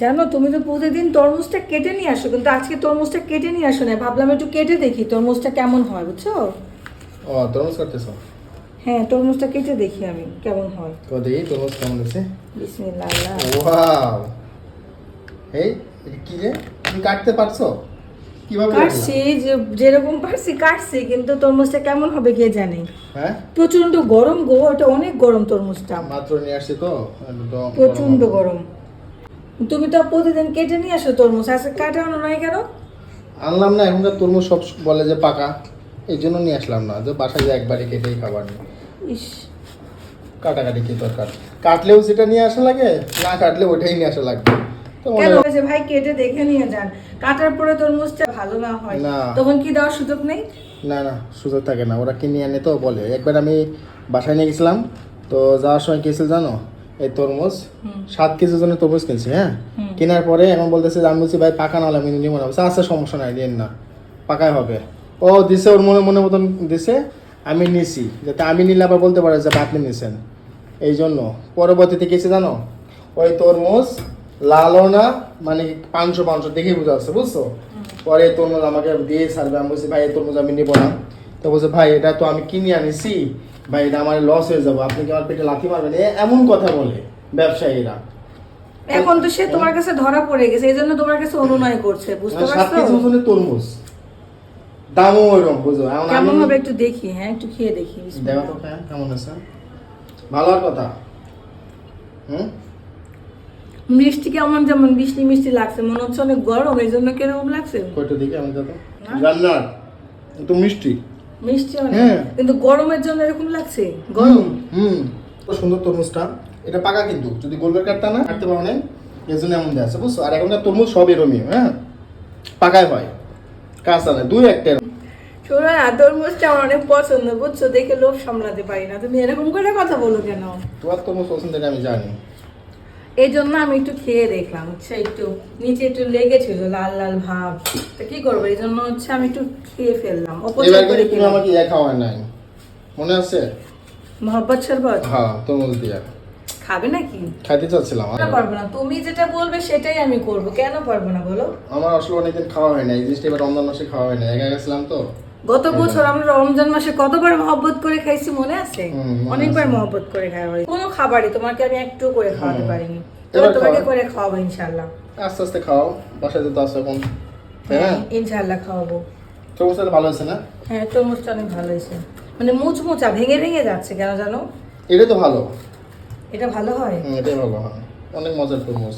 জানো তুমি তো প্রতিদিন তরমুজটা কেটে নিয়ে আসো কিন্তু আজকে তরমুজটা কেটে নিয়ে আসো না ভাবলাম একটু কেটে দেখি তরমুজটা কেমন হয় বুঝছ? ও তরমুজ কাটতেছো? হ্যাঁ তরমুজটা কেটে দেখি আমি কেমন হয়। তো দেখি তরমুজ কেমন হয়েছে। বিসমিল্লাহ। ওয়াও! এই কি রে? তুমি কাটতে পারছ? কাটছি যেরকম পারছি কাটছি কিন্তু তরমুজটা কেমন হবে কে জানে? হ্যাঁ? প্রচণ্ড গরম গো ওটা অনেক গরম তরমুজটা। মাত্র নিয়ে আসছি তো প্রচণ্ড গরম। তুমি তো প্রতিদিন কেটে নিয়ে আসো তরমুজ আজকে কাটে আনো নাই কেন? আনলাম না এখনকার তরমুজ সব বলে যে পাকা এই জন্য নিয়ে আসলাম না যে বাসায় যে একবারে কেটেই খাবার নেই। ইস। কাটাকাটি কি দরকার? কাটলেও সেটা নিয়ে আসা লাগে না কাটলে ওটাই নিয়ে আসা লাগবে। কেন? হয়েছে ভাই কেটে দেখে নিয়ে যান। কাটার পরে তরমুজটা ভালো না হয়। তখন কি দেওয়ার সুযোগ নেই? না না সুযোগ থাকে না। ওরা কিনে আনে তো বলে। একবার আমি বাসায় নিয়ে গেছিলাম তো যাওয়ার সময় জানো? এই তরমুজ সাত কেজির জন্য তরমুজ কিনছি হ্যাঁ? কেনার পরে এখন বলতেছে আমি বলছি ভাই পাকা না হলে আমি নিব না। বলছে, আচ্ছা সমস্যা নাই দিন না। পাকাই হবে। ও দিছে ওর মনে মনে মতন দিছে আমি নিছি। যাতে আমি নিলে আবার বলতে পারে যে আপনি নিছেন। এই জন্য। পরবর্তীতে কিছু জানো? ওই তরমুজ লালও না মানে পাঁচশো পাঁচশো দেখে বোঝা যাচ্ছে বুঝছ? পরে তরমুজ আমাকে দিয়ে ছাড়বে আমি বলছি ভাই এই তরমুজ আমি নেব না। তো বলছে ভাই এটা তো আমি কিনে আনিছি। ভাই এটা আমার লস হয়ে যাব। আপনি কি আমার পেটে লাথি মারবেন? এমন কথা বলে ব্যবসায়ীরা। এখন তো সে তোমার কাছে ধরা পড়ে গেছে এই জন্য তোমার কাছে অনুনয় করছে বুঝতে মানে সাত পারছ? তরমুজ। দামও ওইরকম বুঝো? কেমন হবে একটু দেখি হ্যাঁ একটু খেয়ে দেখি দেখো তো কেমন আছে? ভালো কথা? হুম? মিষ্টি কেমন যেমন মিষ্টি মিষ্টি লাগছে মনে হচ্ছে অনেক গরম এই জন্য কীরকম লাগছে? কয়টা দিকে আমি দেখো না। জান্নাত একটু মিষ্টি। মিষ্টি অনেক। হ্যাঁ। কিন্তু গরমের জন্য এরকম লাগছে? গরম। হুম। সুন্দর তরমুজটা। এটা পাকা কিন্তু যদি গোলবের কাটটা না কাটতে পারো না এর জন্য এমন দেওয়া আছে বুঝছ? আর এখনকার তরমুজ সব এরমই হ্যাঁ? পাকায় হয়। কাঁচা না দুই একটা এরম। শোনো না তরমুজটা আমার অনেক পছন্দ বুঝছ? দেখে লোভ সামলাতে পারি না। তুমি এরকম করে কথা বলো কেন? তোমার তরমুজ পছন্দ আমি জানি। এই জন্য আমি একটু খেয়ে দেখলাম হচ্ছে একটু নিচে একটু লেগেছিল লাল লাল ভাব। তো কি করব? এই জন্য হচ্ছে আমি একটু খেয়ে ফেললাম। অপচয় করে কিন্তু আমাকে ইয়ে খাওয়ায় নাই। মনে আছে? মহব্বত শরবত হ্যাঁ তরমুজ দিয়া। খাবে নাকি? খাইতে চাচ্ছিলাম কেন পারব না? তুমি যেটা বলবে সেটাই আমি করব। কেন পারব না বলো? আমার আসলে অনেকদিন খাওয়া হয় না এই জিনিসটা এবার রমজান মাসে খাওয়া হয় না একা গেছিলাম তো। গত বছর আমরা রমজান মাসে কতবার মহব্বত করে খাইছি মনে আছে? অনেকবার মহব্বত করে খাওয়া হয়। কোনো খাবারই তোমাকে আমি একটু করে খাওয়াতে পারিনি। তোমাকে করে খাওয়াবো ইনশাল্লাহ আস্তে আস্তে খাও বাসায় তো আসো এখন। হ্যাঁ ইনশাল্লাহ খাওয়াবো। তরমুজটা ভালো হয়েছে না? হ্যাঁ তরমুজটা অনেক ভালো হয়েছে। মানে মুচমুচা ভেঙে ভেঙে যাচ্ছে কেন জানো? এটা তো ভালো। এটা ভালো হয়? এটাই ভালো হ্যাঁ। অনেক মজার তরমুজ।